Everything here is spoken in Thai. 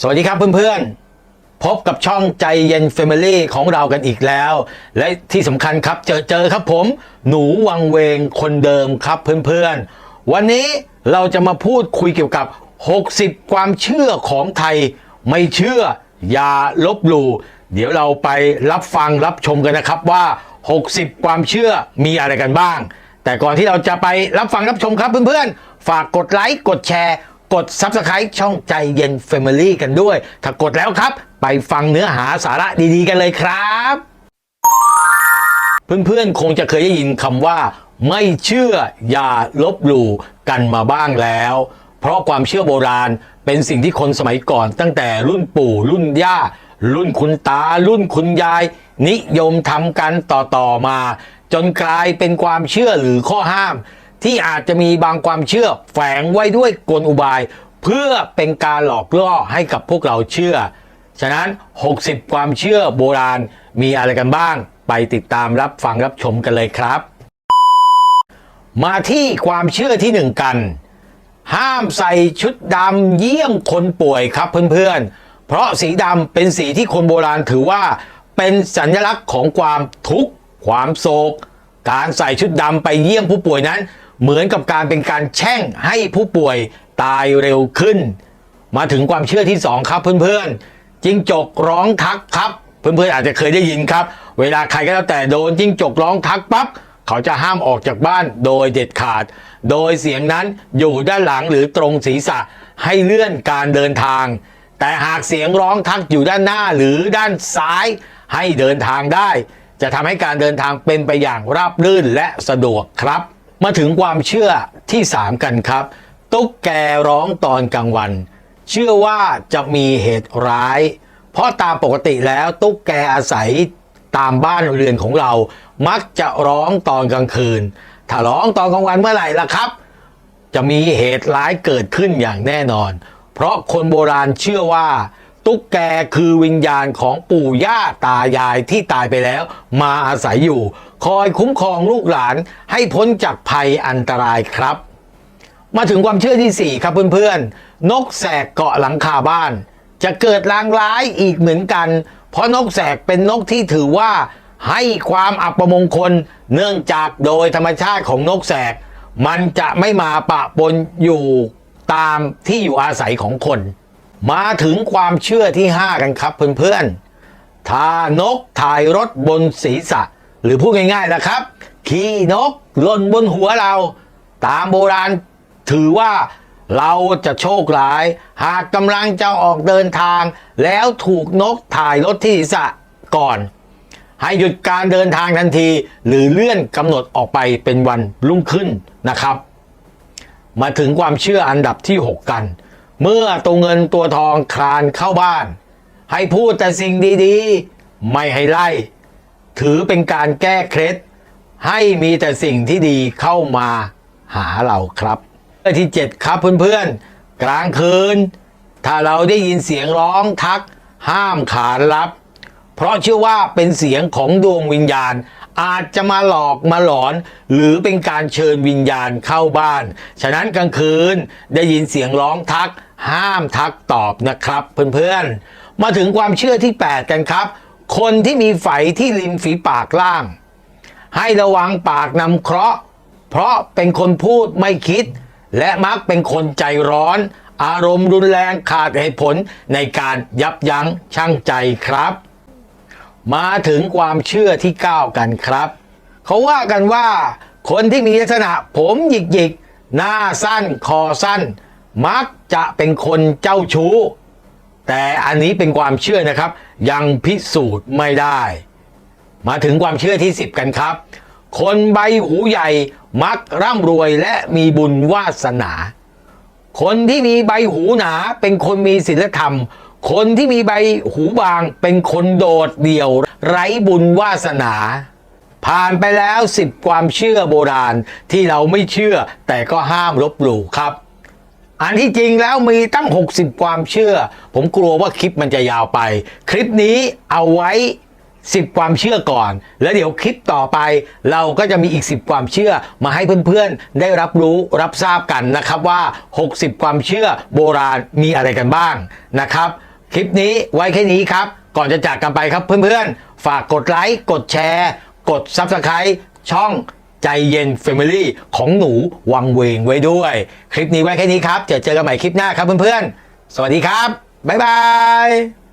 สวัสดีครับเพื่อนๆ พบกับช่องใจเย็น Family ของเรากันอีกแล้ว และที่สำคัญครับเจอเจอครับผม หนูวังเวงคนเดิมครับเพื่อนๆ วันนี้เราจะมาพูดคุยเกี่ยวกับ 60 ความเชื่อของไทย ไม่เชื่ออย่าลบหลู่เดี๋ยวเราไปรับฟังรับชมกันนะครับว่า 60 ความเชื่อมีอะไรกันบ้าง แต่ก่อนที่เราจะไปรับฟังรับชมครับเพื่อนๆ ฝากกดไลค์กดแชร์ กด Subscribe ช่องใจเย็น Family กันด้วย ถ้ากดแล้วครับ ไปฟังเนื้อหาสาระดีๆกันเลยครับ เพื่อนๆ คงจะเคยได้ยินคำว่า ไม่เชื่ออย่าลบหลู่กันมาบ้างแล้ว เพราะความเชื่อโบราณเป็นสิ่งที่คนสมัยก่อน ตั้งแต่รุ่นปู่รุ่นย่า รุ่นคุณตา รุ่นคุณยาย นิยมทำกันต่อๆมา จนกลายเป็นความเชื่อหรือข้อห้าม ที่อาจจะมีบางความเชื่อแฝงไว้ด้วยกลอุบาย เพื่อเป็นการหลอกล่อให้กับพวกเราเชื่อ ฉะนั้น 60 ความเชื่อโบราณมีอะไรกันบ้าง ไปติดตามรับฟังรับชมกันเลยครับ มาที่ความเชื่อที่หนึ่งกัน ห้ามใส่ชุดดำเยี่ยมคนป่วยครับเพื่อนๆ เพราะสีดำเป็นสีที่คนโบราณถือว่าเป็นสัญลักษณ์ของความทุกข์ความโศก การใส่ชุดดำไปเยี่ยมผู้ป่วยนั้น เหมือนกับการเป็นการแช่งให้ผู้ป่วยตายเร็วขึ้น มาถึงความเชื่อที่สองครับเพื่อนๆจิ้งจกร้องทักครับ เพื่อนๆอาจจะเคยได้ยินครับ เวลาใครก็แล้วแต่โดนจิ้งจกร้องทักปั๊บเขาจะห้ามออกจากบ้านโดยเด็ดขาด โดยเสียงนั้นอยู่ด้านหลังหรือตรงศีรษะให้เลื่อนการเดินทาง แต่หากเสียงร้องทักอยู่ด้านหน้าหรือด้านซ้ายให้เดินทางได้ จะทำให้การเดินทางเป็นไปอย่างราบรื่นและสะดวกครับ มาถึงความเชื่อที่ 3 กันครับ ตุ๊กแกร้องตอนกลางวัน เชื่อว่าจะมีเหตุร้าย เพราะตามปกติแล้วตุ๊กแกอาศัยตามบ้านเรือนของเรา มักจะร้องตอนกลางคืน ถ้าร้องตอนกลางวันเมื่อไหร่ล่ะครับ จะมีเหตุร้ายเกิดขึ้นอย่างแน่นอน เพราะคนโบราณเชื่อว่า ตุ๊กแกคือวิญญาณของปู่ย่าตายายที่ตายไปแล้ว มาอาศัยอยู่ คอยคุ้มครองลูกหลานให้พ้นจากภัยอันตรายครับ มาถึงความเชื่อที่ 4 ครับเพื่อนๆ นกแสกเกาะหลังคาบ้าน จะเกิดลางร้ายอีกเหมือนกัน เพราะนกแสกเป็นนกที่ถือว่าให้ความอัปมงคลเนื่องจากโดยธรรมชาติของนกแสก มันจะไม่มาปะปนอยู่ตามที่อยู่อาศัยของคน มาถึงความเชื่อที่ 5 กันครับเพื่อนๆถานกถ่ายรถบนศีรษะ หรือพูดง่ายๆนะครับ ขี่นกล่นบนหัวเรา ตามโบราณถือว่าเราจะโชคร้าย หากกำลังจะออกเดินทาง แล้วถูกนกถ่ายรถที่ศีรษะก่อน ให้หยุดการเดินทางทันที หรือเลื่อนกำหนดออกไปเป็นวันรุ่งขึ้นนะครับ มาถึงความเชื่ออันดับที่ 6 กัน เมื่อตัวเงินตัวทองคลานเข้าบ้าน ให้พูดแต่สิ่งดีๆ ไม่ให้ไล่ ถือเป็นการแก้เคล็ด ให้มีแต่สิ่งที่ดีเข้ามาหาเราครับข้อที่ 7 ครับเพื่อนๆ กลางคืน ถ้าเราได้ยินเสียงร้องทัก ห้ามขานรับ เพราะเชื่อว่าเป็นเสียงของดวงวิญญาณอาจจะมาหลอกมาหลอน หรือเป็นการเชิญวิญญาณเข้าบ้าน ฉะนั้นกลางคืนได้ยินเสียงร้องทัก ห้ามทักตอบนะครับ เพื่อนๆ มาถึงความเชื่อที่ 8 กันครับ คนที่มีไฝที่ริมฝีปากล่าง ให้ระวังปากนำเคราะห์ เพราะเป็นคนพูดไม่คิด และมักเป็นคนใจร้อน อารมณ์รุนแรงขาดเหตุผลในการยับยั้งชั่งใจครับ มาถึงความเชื่อที่ 9 กันครับ เขาว่ากันว่า คนที่มีลักษณะผมหยิกๆหน้าสั้นคอสั้น มักจะเป็นคนเจ้าชู้ แต่อันนี้เป็นความเชื่อนะครับ ยังพิสูจน์ไม่ได้ มาถึงความเชื่อที่ 10 กันครับ คนใบหูใหญ่มักร่ำรวยและมีบุญวาสนา คนที่มีใบหูหนาเป็นคนมีศีลธรรม คนที่มีใบหูบางเป็นคนโดดเดี่ยว ไร้บุญวาสนาผ่านไปแล้ว 10 ความเชื่อโบราณที่เราไม่เชื่อแต่ก็ห้ามลบหลู่ครับ อันที่จริงแล้วมีตั้ง 60 ความเชื่อ ผมกลัวว่าคลิปมันจะยาวไป คลิปนี้เอาไว้ 10 ความเชื่อก่อน แล้วเดี๋ยวคลิปต่อไป เราก็จะมีอีก 10 ความเชื่อมาให้เพื่อนๆ ได้รับรู้รับทราบกันนะครับว่า 60 ความเชื่อโบราณมีอะไรกันบ้างนะครับ คลิปนี้ไว้แค่นี้ครับ ก่อนจะจากกันไปครับเพื่อนๆ ฝากกดไลค์กดแชร์ กด Subscribe ช่อง ใจเย็น Family ของหนูวังเวงไว้ด้วย คลิปนี้ไว้แค่นี้ครับ เจอเจอกันใหม่คลิปหน้าครับเพื่อนๆ สวัสดีครับ บ๊ายบาย